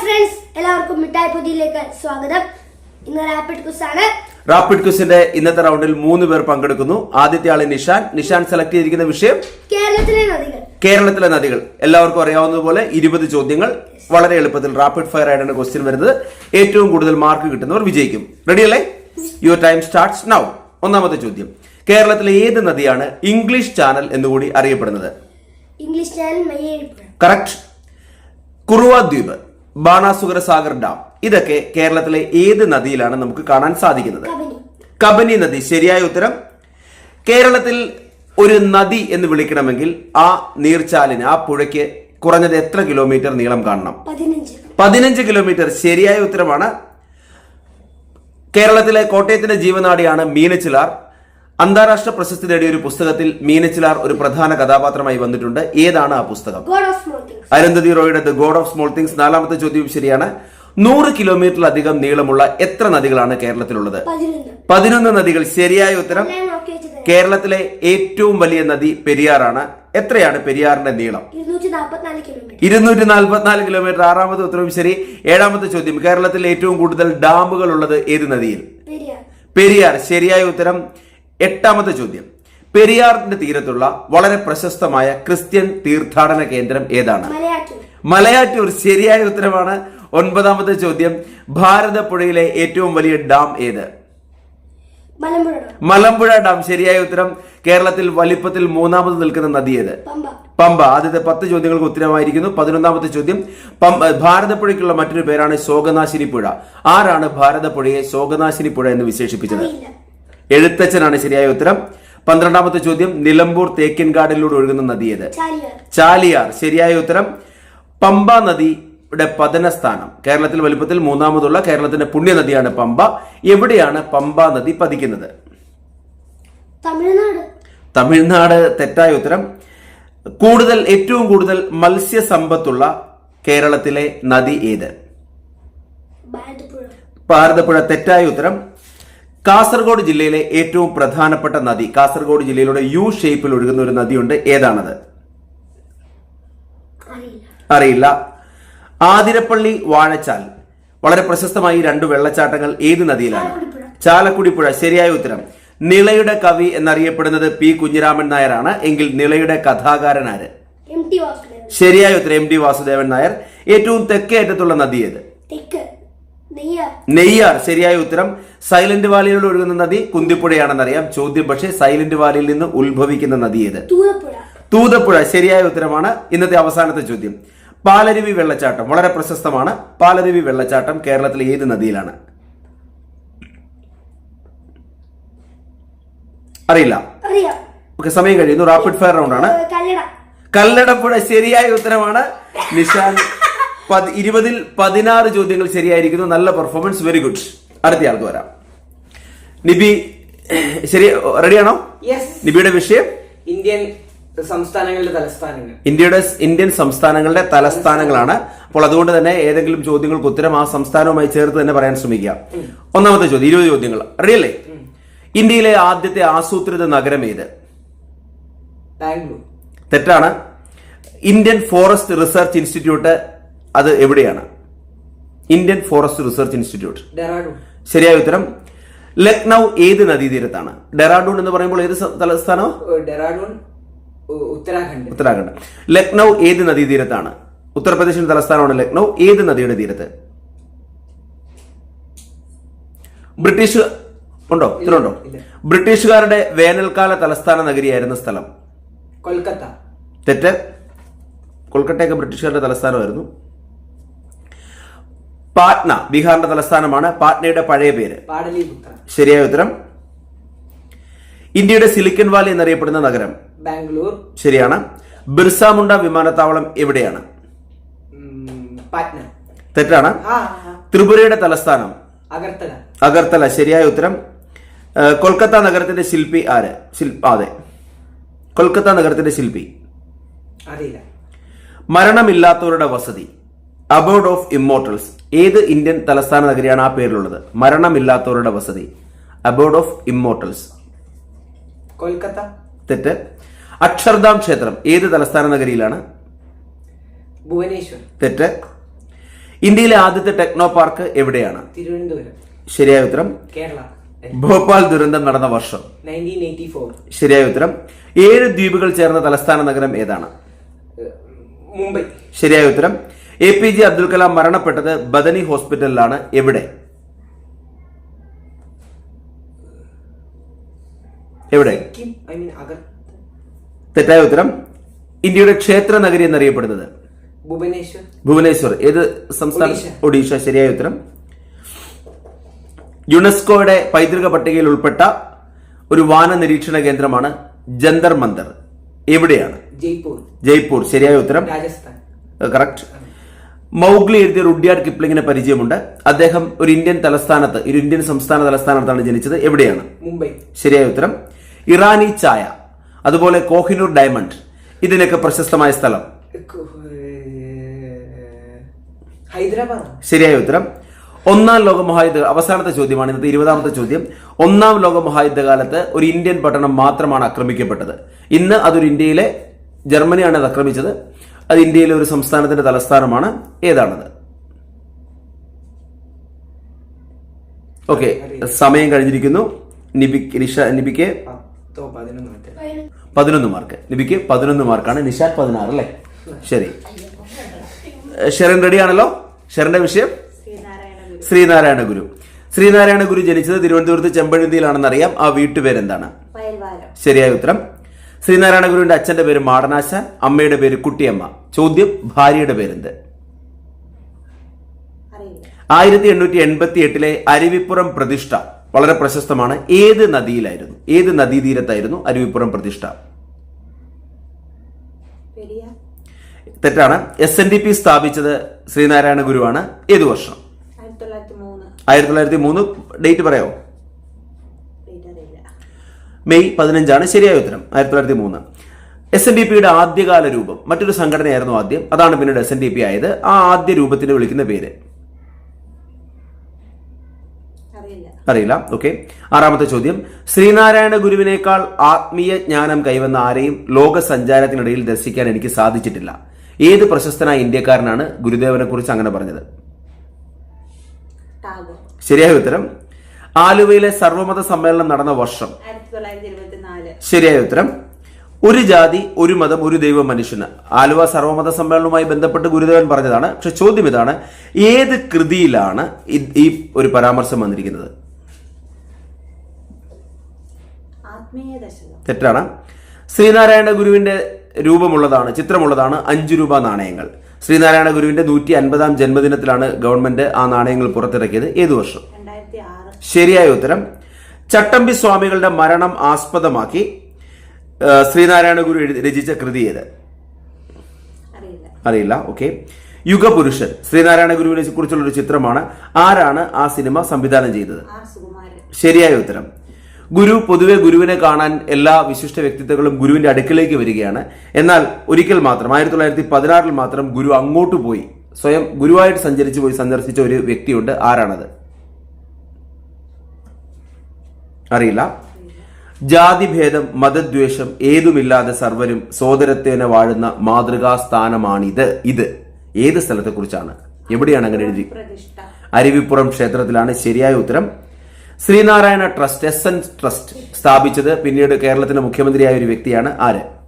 Friends എല്ലാവർക്കും മിഠായി പൊതിയിലേക്ക് സ്വാഗതം. ഇന്ന് റാപ്പിഡ് ക്വിസ് ആണ്. റാപ്പിഡ് ക്വിസിന്റെ ഇന്നത്തെ റൗണ്ടിൽ മൂന്ന് പേർ പങ്കെടുക്കുന്നു. ആദ്യത്തെ ആൾ നിഷാൻ. നിഷാൻ സെലക്ട് ചെയ്തിരിക്കുന്ന വിഷയം? കേരളത്തിലെ നദികൾ. കേരളത്തിലെ നദികൾ. എല്ലാവർക്കും അറിയാവുന്നതുപോലെ ഇരുപത് ചോദ്യങ്ങൾ. വളരെ എളുപ്പത്തിൽ റാപ്പിഡ് ഫയർ ആയിട്ടാണ് ക്വസ്റ്റ്യൻ വരുന്നത്. ഏറ്റവും കൂടുതൽ മാർക്ക് കിട്ടുന്നവർ വിജയിക്കും. റെഡിയല്ലേ യുവർ ടൈം സ്റ്റാർട്ട്സ് നൗ ഒന്നാമത്തെ ചോദ്യം. കേരളത്തിലെ ഏത് നദിയാണ് ഇംഗ്ലീഷ് ചാനൽ എന്നുകൂടി അറിയപ്പെടുന്നത്? ഇംഗ്ലീഷ് ചാനൽ കറക്റ്റ് കുറുവ ദ്വീപ് ബാണാസുഗര സാഗർ ഡാം. ഇതൊക്കെ കേരളത്തിലെ ഏത് നദിയിലാണ് നമുക്ക് കാണാൻ സാധിക്കുന്നത്? കബനി. നദി. ശരിയായ ഉത്തരം? കേരളത്തിൽ ഒരു നദി എന്ന് വിളിക്കണമെങ്കിൽ ആ നീർച്ചാലിന് ആ പുഴയ്ക്ക് കുറഞ്ഞത് എത്ര കിലോമീറ്റർ നീളം കാണണം? പതിനഞ്ച് കിലോമീറ്റർ. ശരിയായ ഉത്തരമാണ് കേരളത്തിലെ കോട്ടയത്തിന്റെ ജീവനാടിയാണ് മീനച്ചിലാർ. അന്താരാഷ്ട്ര പ്രശസ്തി നേടിയ ഒരു പുസ്തകത്തിൽ മീനച്ചിലാർ ഒരു പ്രധാന കഥാപാത്രമായി വന്നിട്ടുണ്ട്. ഏതാണ് ആ പുസ്തകം? Arundhati റോയുടെ the god of small things നാലാമത്തെ ചോദ്യം ശരിയാണ്. നൂറ് കിലോമീറ്ററിലധികം നീളമുള്ള എത്ര നദികളാണ് കേരളത്തിലുള്ളത്? പതിനൊന്ന്. നദികൾ. ശരിയായ ഉത്തരം? കേരളത്തിലെ ഏറ്റവും വലിയ നദി പെരിയാറാണ്. എത്രയാണ് പെരിയാറിന്റെ നീളം? ഇരുന്നൂറ്റി നാൽപ്പത്തിനാല് കിലോമീറ്റർ. ആറാമത്തെ ഉത്തരവും ശരി. ഏഴാമത്തെ ചോദ്യം. കേരളത്തിൽ ഏറ്റവും കൂടുതൽ ഡാമുകൾ ഉള്ളത് ഏത് നദിയിൽ? പെരിയാർ. ശരിയായ ഉത്തരം? എട്ടാമത്തെ ചോദ്യം. പെരിയാറിന്റെ തീരത്തുള്ള വളരെ പ്രശസ്തമായ ക്രിസ്ത്യൻ തീർത്ഥാടന കേന്ദ്രം ഏതാണ്? മലയാറ്റൂർ. ശരിയായ ഉത്തരമാണ് ഒൻപതാമത്തെ ചോദ്യം. ഭാരതപ്പുഴയിലെ ഏറ്റവും വലിയ ഡാം ഏത്? മലമ്പുഴ ഡാം, ശരിയായ ഉത്തരം. കേരളത്തിൽ വലിപ്പത്തിൽ മൂന്നാമത് നിൽക്കുന്ന നദി ഏത്? പമ്പ. ആദ്യത്തെ പത്ത് ചോദ്യങ്ങൾക്ക് ഉത്തരമായിരിക്കുന്നു. പതിനൊന്നാമത്തെ ചോദ്യം. പമ്പ ഭാരതപ്പുഴയ്ക്കുള്ള മറ്റൊരു പേരാണ് ശോകനാശിനി പുഴ ആരാണ് ഭാരതപ്പുഴയെ ശോകനാശിനി പുഴ എന്ന് വിശേഷിപ്പിച്ചത്? എഴുത്തച്ഛനാണ് ശരിയായ ഉത്തരം. പന്ത്രണ്ടാമത്തെ ചോദ്യം നിലമ്പൂർ തേക്കിൻകാടിലൂടെ ഒഴുകുന്ന നദി ഏത് ചാലിയാർ ശരിയായ ഉത്തരം. പമ്പ നദിയുടെ പതനസ്ഥാനം. കേരളത്തിൽ വലുപ്പത്തിൽ മൂന്നാമതുള്ള കേരളത്തിന്റെ പുണ്യനദിയാണ് പമ്പ. എവിടെയാണ് പമ്പ നദി പതിക്കുന്നത്? തമിഴ്നാട്. തമിഴ്നാട് തെറ്റായ ഉത്തരം. കൂടുതൽ ഏറ്റവും കൂടുതൽ മത്സ്യസമ്പത്തുള്ള കേരളത്തിലെ നദി ഏത്? ഭാരതപ്പുഴ തെറ്റായ ഉത്തരം. കാസർഗോഡ് ജില്ലയിലെ ഏറ്റവും പ്രധാനപ്പെട്ട നദി. കാസർഗോഡ് ജില്ലയിലൂടെ യു ഷേപ്പിൽ ഒഴുകുന്ന ഒരു നദിയുണ്ട്. ഏതാണത്? അറിയില്ല. ആതിരപ്പള്ളി വാഴച്ചാൽ. വളരെ പ്രശസ്തമായ ഈ രണ്ട് വെള്ളച്ചാട്ടങ്ങൾ ഏത് നദിയിലാണ്? ചാലക്കുടി പുഴ ശരിയായ ഉത്തരം. നിളയുടെ കവി എന്നറിയപ്പെടുന്നത് പി കുഞ്ഞിരാമൻ നായരാണ്. എങ്കിൽ നിളയുടെ കഥാകാരൻ ആര്? ശരിയായ ഉത്തരം എം ഡി വാസുദേവൻ നായർ. ഏറ്റവും തെക്കേ അറ്റത്തുള്ള നദി ഏത്? തെക്ക്. നെയ്യാർ. ശരിയായ ഉത്തരം. സൈലന്റ് വാലിയിലൂടെ ഒഴുകുന്ന നദി കുന്തിപ്പുഴയാണെന്നറിയാം. ചോദ്യം. പക്ഷേ സൈലന്റ് വാലിയിൽ നിന്ന് ഉത്ഭവിക്കുന്ന നദി ഏത്? തൂതപ്പുഴ. ശരിയായ ഉത്തരമാണ് ഇന്നത്തെ അവസാനത്തെ ചോദ്യം. പാലരുവി വെള്ളച്ചാട്ടം വളരെ പ്രശസ്തമാണ്. പാലരുവി വെള്ളച്ചാട്ടം കേരളത്തിലെ ഏത് നദിയിലാണ്? അറിയില്ല. അറിയാം. ഓക്കെ സമയം കഴിയുന്നു. റാപ്പിഡ് ഫയർ റൗണ്ട് ആണ്. കല്ലട. കല്ലടപ്പുഴ ശരിയായ ഉത്തരമാണ്. നിഷാൻ പതി- ഇരുപതിൽ പതിനാറ് ചോദ്യങ്ങൾ ശരിയായിരിക്കുന്നു. നല്ല പെർഫോമൻസ് വെരി ഗുഡ് അടുത്ത ആൾക്ക് വരാം. നിബി ശരി റെഡിയാണോ നിബിയുടെ വിഷയം? ഇന്ത്യൻ സംസ്ഥാനങ്ങളുടെ തലസ്ഥാനങ്ങൾ. ഇന്ത്യയുടെ ഇന്ത്യൻ സംസ്ഥാനങ്ങളുടെ തലസ്ഥാനങ്ങളാണ്. അപ്പോൾ അതുകൊണ്ട് തന്നെ ഏതെങ്കിലും ചോദ്യങ്ങൾക്ക് ഉത്തരം ആ സംസ്ഥാനവുമായി ചേർത്ത് തന്നെ പറയാൻ ശ്രമിക്കുക. ഒന്നാമത്തെ ചോദ്യം ഇരുപത് ചോദ്യങ്ങൾ. അറിയല്ലേ ഇന്ത്യയിലെ ആദ്യത്തെ ആസൂത്രിത നഗരം ഏത്? ബാംഗ്ലൂർ. തെറ്റാണ്. ഇന്ത്യൻ ഫോറസ്റ്റ് റിസർച്ച് ഇൻസ്റ്റിറ്റ്യൂട്ട് അത് എവിടെയാണ്? ഇന്ത്യൻ ഫോറസ്റ്റ് റിസർച്ച് ഇൻസ്റ്റിറ്റ്യൂട്ട് ശരിയായ ഉത്തരം ലക്നൗ ഏത് നദീതീരത്താണ്? ഡെറാഡൂൺ എന്ന് പറയുമ്പോൾ ഏത് തലസ്ഥാനോ ഡെറാഡൂൺ ഉത്തരാഖണ്ഡ്. ഉത്തരാഖണ്ഡ്. ലക്നൗ ഏത് നദീതീരത്താണ്? ഉത്തർപ്രദേശിന്റെ തലസ്ഥാനമാണ് ലക്നൗ ഏത് നദിയുടെ തീരത്ത്? ബ്രിട്ടീഷ് ഉണ്ടോ? ഇല്ല. ബ്രിട്ടീഷുകാരുടെ വേനൽക്കാല തലസ്ഥാന നഗരിയായിരുന്ന സ്ഥലം. കൊൽക്കത്ത. തെറ്റ്. കൊൽക്കട്ടയൊക്കെ ബ്രിട്ടീഷുകാരുടെ തലസ്ഥാനമായിരുന്നു. പാട്ന ബീഹാറിന്റെ തലസ്ഥാനമാണ്. പാട്നയുടെ പഴയ പേര്. ശരിയായ ഉത്തരം? ഇന്ത്യയുടെ സിലിക്കൺ വാലി എന്നറിയപ്പെടുന്ന നഗരം. ബാംഗ്ലൂർ. ശരിയാണ്. ബിർസ മുണ്ട വിമാനത്താവളം എവിടെയാണ്? തെറ്റാണ്. ത്രിപുരയുടെ തലസ്ഥാനം. അഗർത്തല. അഗർത്തല. ശരിയായ ഉത്തരം. കൊൽക്കത്ത നഗരത്തിന്റെ ശില്പി ആര്? ശില്പ അതെ. കൊൽക്കത്ത നഗരത്തിന്റെ ശില്പി. അറിയില്ല. മരണമില്ലാത്തവരുടെ വസതി. അബോർഡ് ഓഫ് ഇമ്മോർട്ടൽസ് ഏത് ഇന്ത്യൻ തലസ്ഥാന നഗരിയാണ് ആ പേരിലുള്ളത്? മരണമില്ലാത്തവരുടെ വസതി. Abode of immortals Kolkata. തെറ്റ്. അക്ഷർധാം ക്ഷേത്രം. ഏത് തലസ്ഥാന നഗരിയിലാണ്? ഭുവനേശ്വർ. തെറ്റ്. ഇന്ത്യയിലെ ആദ്യത്തെ ടെക്നോ പാർക്ക് എവിടെയാണ്? തിരുവനന്തപുരം. ശരിയായ ഉത്തരം. കേരള. ഭോപ്പാൽ ദുരന്തം നടന്ന വർഷം. ശരിയായ ഉത്തരം. ഏഴ് ദ്വീപുകൾ ചേർന്ന തലസ്ഥാന നഗരം ഏതാണ്? മുംബൈ. ശരിയായ ഉത്തരം. A P J Abdul Kalam മരണപ്പെട്ടത് ബദനി ഹോസ്പിറ്റലിലാണ്. എവിടെ? എവിടെ? തെറ്റായ ഉത്തരം. ഇന്ത്യയുടെ ക്ഷേത്ര നഗരി എന്നറിയപ്പെടുന്നത്. ഭുവനേശ്വർ. ഭുവനേശ്വർ. ഏത് സംസ്ഥാനം ഒഡീഷ. ഒഡീഷ. ശരിയായ ഉത്തരം. യുനെസ്കോയുടെ പൈതൃക പട്ടികയിൽ ഉൾപ്പെട്ട ഒരു വാന നിരീക്ഷണ കേന്ദ്രമാണ് ജന്തർ മന്ദർ. എവിടെയാണ്? ജയ്പൂർ. ജയ്പൂർ. ശരിയായ ഉത്തരം. രാജസ്ഥാൻ. കറക്റ്റ് മൗഗ്ലി എഴുതിയ റുഡ്യാർഡ് കിപ്ലിങ്ങിന് പരിചയമുണ്ട്. അദ്ദേഹം ഒരു ഇന്ത്യൻ തലസ്ഥാനത്ത് ഒരു ഇന്ത്യൻ സംസ്ഥാന തലസ്ഥാനത്താണ് ജനിച്ചത്. എവിടെയാണ്? മുംബൈ. ശരിയായ ഉത്തരം ഇറാനി ചായ അതുപോലെ കോഹിനൂർ ഡയമണ്ട്. ഇതിനൊക്കെ പ്രശസ്തമായ സ്ഥലം? ഹൈദരാബാദ്. ശരിയായ ഉത്തരം ഒന്നാം ലോക മഹായുദ്ധ അവസാനത്തെ ചോദ്യമാണ് ഇന്നത്തെ ഇരുപതാമത്തെ ചോദ്യം. ഒന്നാം ലോക മഹായുദ്ധകാലത്ത് ഒരു ഇന്ത്യൻ പട്ടണം മാത്രമാണ് ആക്രമിക്കപ്പെട്ടത്. ഇന്ന് അതൊരു ഇന്ത്യയിലെ ജർമ്മനിയാണ് അത് ആക്രമിച്ചത്. അത് ഇന്ത്യയിലെ ഒരു സംസ്ഥാനത്തിന്റെ തലസ്ഥാനമാണ്. ഏതാണത്? ഓക്കെ സമയം കഴിഞ്ഞിരിക്കുന്നു. നിബിക് നിഷ നിബിക്ക് പതിനൊന്നോ മാർക്ക്. നിബിക്ക് പതിനൊന്ന് മാർക്കാണ്. നിഷാദ് പതിനാറ് അല്ലേ? ശരി. ഷെറിൻ റെഡിയാണല്ലോ? ഷെറിന്റെ വിഷയം? ശ്രീനാരായണ ഗുരു. ശ്രീനാരായണ ഗുരു ജനിച്ചത് തിരുവനന്തപുരത്ത് ചെമ്പഴുന്തിയിലാണെന്ന് അറിയാം ആ വീട്ടുപേരെന്താണ്? ശരിയായ ഉത്തരം. ശ്രീനാരായണ ഗുരുവിന്റെ അച്ഛന്റെ പേര് മാടനാശ അമ്മയുടെ പേര് കുട്ടിയമ്മ. ചോദ്യം ഭാര്യയുടെ പേരെന്ത്? ആയിരത്തി എണ്ണൂറ്റി എൺപത്തി എട്ടിലെ അരുവിപ്പുറം പ്രതിഷ്ഠ വളരെ പ്രശസ്തമാണ്. ഏത് നദിയിലായിരുന്നു? ഏത് നദീതീരത്തായിരുന്നു അരുവിപ്പുറം പ്രതിഷ്ഠ? തെറ്റാണ്. എസ് എൻ ഡി പി സ്ഥാപിച്ചത് ശ്രീനാരായണ ഗുരുവാണ്. ഏതു വർഷം? ആയിരത്തി തൊള്ളായിരത്തി മൂന്ന്. ഡേറ്റ് പറയാമോ? മെയ് പതിനഞ്ചാണ് ശരിയായ ഉത്തരം ആയിരത്തി തൊള്ളായിരത്തി മൂന്ന് എസ് എൻ ഡി പിയുടെ ആദ്യകാല രൂപം മറ്റൊരു സംഘടനയായിരുന്നു ആദ്യം. അതാണ് പിന്നീട് എസ് എൻ ഡി പി ആയത്. ആ ആദ്യ രൂപത്തിന് വിളിക്കുന്ന പേര്? അറിയില്ല. ഓക്കെ. ആറാമത്തെ ചോദ്യം. ശ്രീനാരായണ ഗുരുവിനേക്കാൾ ആത്മീയ ജ്ഞാനം കൈവന്ന ആരെയും ലോക സഞ്ചാരത്തിനിടയിൽ ദർശിക്കാൻ എനിക്ക് സാധിച്ചിട്ടില്ല. ഏത് പ്രശസ്തനായ ഇന്ത്യക്കാരനാണ് ഗുരുദേവനെ കുറിച്ച് അങ്ങനെ പറഞ്ഞത്? ശരിയായ ഉത്തരം ആലുവയിലെ സർവമത സമ്മേളനം നടന്ന വർഷം. ശരിയായ ഉത്തരം ഒരു ജാതി ഒരു മതം ഒരു ദൈവം മനുഷ്യന്. ആലുവ സർവമത സമ്മേളനവുമായി ബന്ധപ്പെട്ട് ഗുരുദേവൻ പറഞ്ഞതാണ്. പക്ഷെ ചോദ്യം ഇതാണ് ഏത് കൃതിയിലാണ് ഈ ഒരു പരാമർശം വന്നിരിക്കുന്നത്? തെറ്റാണ്. ശ്രീനാരായണ ഗുരുവിന്റെ രൂപമുള്ളതാണ് ചിത്രമുള്ളതാണ് അഞ്ചു രൂപ നാണയങ്ങൾ. ശ്രീനാരായണ ഗുരുവിന്റെ നൂറ്റി അൻപതാം ജന്മദിനത്തിലാണ് ഗവൺമെന്റ് ആ നാണയങ്ങൾ പുറത്തിറക്കിയത്. ഏതു വർഷം? ശരിയായ ഉത്തരം. ചട്ടമ്പി സ്വാമികളുടെ മരണം ആസ്പദമാക്കി ശ്രീനാരായണ ഗുരു രചിച്ച കൃതി ഏത്? അറിയില്ല. ഓക്കെ. യുഗപുരുഷൻ ശ്രീനാരായണ ഗുരുവിനെ കുറിച്ചുള്ള ഒരു ചിത്രമാണ്. ആരാണ് ആ സിനിമ സംവിധാനം ചെയ്തത്? ശരിയായ ഉത്തരം. ഗുരു പൊതുവെ ഗുരുവിനെ കാണാൻ എല്ലാ വിശിഷ്ട വ്യക്തിത്വങ്ങളും ഗുരുവിന്റെ അടുക്കിലേക്ക് വരികയാണ്. എന്നാൽ ഒരിക്കൽ മാത്രം ആയിരത്തി തൊള്ളായിരത്തി പതിനാറിൽ മാത്രം ഗുരു അങ്ങോട്ട് പോയി. സ്വയം ഗുരുവായിട്ട് സഞ്ചരിച്ചു പോയി സന്ദർശിച്ച ഒരു വ്യക്തിയുണ്ട്. ആരാണത്? അറിയില്ല. ജാതിഭേദം മതദ്വേഷം ഏതുമില്ലാതെ സർവരും സോദരത്തേന വാഴുന്ന മാതൃകാ സ്ഥാനമാണിത് ഇത് ഏത് സ്ഥലത്തെ കുറിച്ചാണ് എവിടെയാണ് അങ്ങനെ എഴുതി? അരുവിപ്പുറം ക്ഷേത്രത്തിലാണ് ശരിയായ ഉത്തരം. Sreenarayana trust S N trust സ്ഥാപിച്ചത്. പിന്നീട് കേരളത്തിന്റെ മുഖ്യമന്ത്രിയായ ഒരു വ്യക്തിയാണ് ആര്?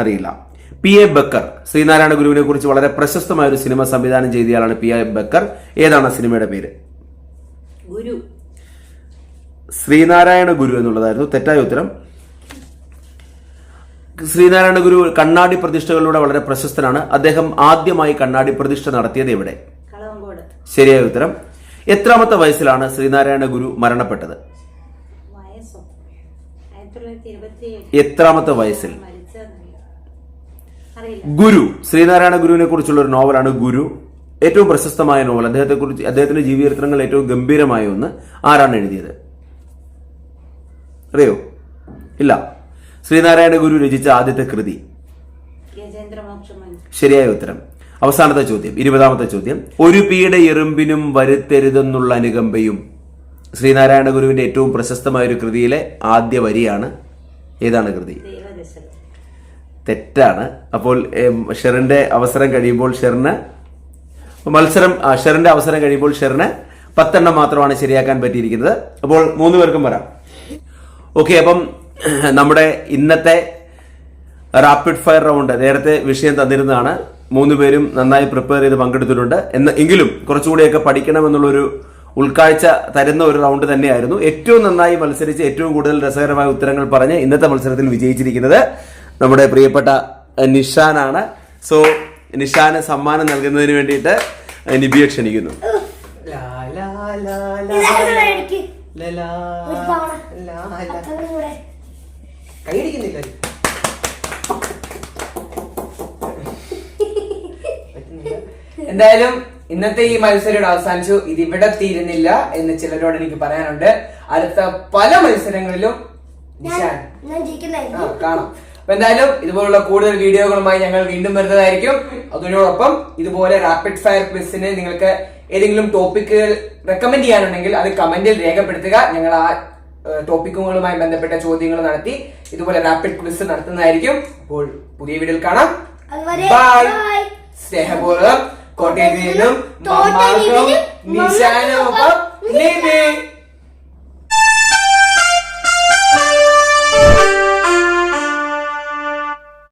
അറിയില്ല. പി എ ബക്കർ ശ്രീനാരായണ ഗുരുവിനെ കുറിച്ച് വളരെ പ്രശസ്തമായ ഒരു സിനിമ സംവിധാനം ചെയ്തയാളാണ് പി എ ബക്കർ. ഏതാണ് സിനിമയുടെ പേര്? ഗുരു. ശ്രീനാരായണ ഗുരു എന്നുള്ളതായിരുന്നു തെറ്റായ ഉത്തരം. ശ്രീനാരായണ ഗുരു കണ്ണാടി പ്രതിഷ്ഠകളിലൂടെ വളരെ പ്രശസ്തനാണ്. അദ്ദേഹം ആദ്യമായി കണ്ണാടി പ്രതിഷ്ഠ നടത്തിയത് എവിടെ? ശരിയായ ഉത്തരം. എത്രാമത്തെ വയസ്സിലാണ് ശ്രീനാരായണ ഗുരു മരണപ്പെട്ടത്? എത്രാമത്തെ വയസ്സിൽ? ഗുരു. ശ്രീനാരായണ ഗുരുവിനെ കുറിച്ചുള്ള ഒരു നോവലാണ് ഗുരു. ഏറ്റവും പ്രശസ്തമായ നോവൽ. അദ്ദേഹത്തെ കുറിച്ച് അദ്ദേഹത്തിന്റെ ജീവചരിത്രങ്ങൾ ഏറ്റവും ഗംഭീരമായ ഒന്ന് ആരാണ് എഴുതിയത്? അറിയോ? ഇല്ല. ശ്രീനാരായണ ഗുരു രചിച്ച ആദ്യത്തെ കൃതി. ശരിയായ ഉത്തരം. അവസാനത്തെ ചോദ്യം ഇരുപതാമത്തെ ചോദ്യം. ഒരു പീഡ എറുമ്പിനും വരുത്തരുതെന്നുള്ള അനുകമ്പയും ശ്രീനാരായണ ഗുരുവിന്റെ ഏറ്റവും പ്രശസ്തമായ ഒരു കൃതിയിലെ ആദ്യ വരിയാണ്. ഏതാണ് കൃതി? തെറ്റാണ്. അപ്പോൾ ഷെറിന്റെ അവസരം കഴിയുമ്പോൾ ഷെറിന് മത്സരം ഷെറിന്റെ അവസരം കഴിയുമ്പോൾ ഷെറിന് പത്തെണ്ണം മാത്രമാണ് ശരിയാക്കാൻ പറ്റിയിരിക്കുന്നത്. അപ്പോൾ മൂന്ന് പേർക്കും വരാം. ഓക്കെ അപ്പം നമ്മുടെ ഇന്നത്തെ റാപ്പിഡ് ഫയർ റൗണ്ട് നേരത്തെ വിഷയം തന്നിരുന്നതാണ്. മൂന്ന് പേരും നന്നായി പ്രിപ്പയർ ചെയ്ത് പങ്കെടുത്തിട്ടുണ്ട്. എന്ന് എങ്കിലും കുറച്ചുകൂടിയൊക്കെ പഠിക്കണമെന്നുള്ളൊരു ഉൾക്കാഴ്ച തരുന്ന ഒരു റൗണ്ട് തന്നെയായിരുന്നു. ഏറ്റവും നന്നായി മത്സരിച്ച് ഏറ്റവും കൂടുതൽ രസകരമായ ഉത്തരങ്ങൾ പറഞ്ഞ് ഇന്നത്തെ മത്സരത്തിൽ വിജയിച്ചിരിക്കുന്നത് നമ്മുടെ പ്രിയപ്പെട്ട നിഷാനാണ് സോ നിഷാന് സമ്മാനം നൽകുന്നതിന് വേണ്ടിയിട്ട് നിബിയെ ക്ഷണിക്കുന്നു. എന്തായാലും ഇന്നത്തെ ഈ മത്സരം അവസാനിച്ചു ഇത് ഇവിടെ തീരുന്നില്ല എന്ന് ചിലരോട് എനിക്ക് പറയാനുണ്ട് അടുത്ത പല മത്സരങ്ങളിലും നിഷാൻ ഞാൻ ജയിക്കുന്നതായിരുന്നു കാണാം അപ്പൊ എന്തായാലും ഇതുപോലുള്ള കൂടുതൽ വീഡിയോകളുമായി ഞങ്ങൾ വീണ്ടും വരുന്നതായിരിക്കും. അതിനോടൊപ്പം ഇതുപോലെ റാപ്പിഡ് ഫയർ ക്വിസിന് നിങ്ങൾക്ക് ഏതെങ്കിലും ടോപ്പിക്കുകൾ റെക്കമെൻഡ് ചെയ്യാനുണ്ടെങ്കിൽ അത് കമന്റിൽ രേഖപ്പെടുത്തുക. ഞങ്ങൾ ആ ടോപ്പിക്കുകളുമായി ബന്ധപ്പെട്ട ചോദ്യങ്ങൾ നടത്തി ഇതുപോലെ റാപ്പിഡ് ക്വിസ് നടത്തുന്നതായിരിക്കും. അപ്പോൾ പുതിയ വീഡിയോയിൽ കാണാം. ബൈ. സ്നേഹപൂർവം കോട്ടയത്തിൽ നിന്നും നിശാനൊപ്പം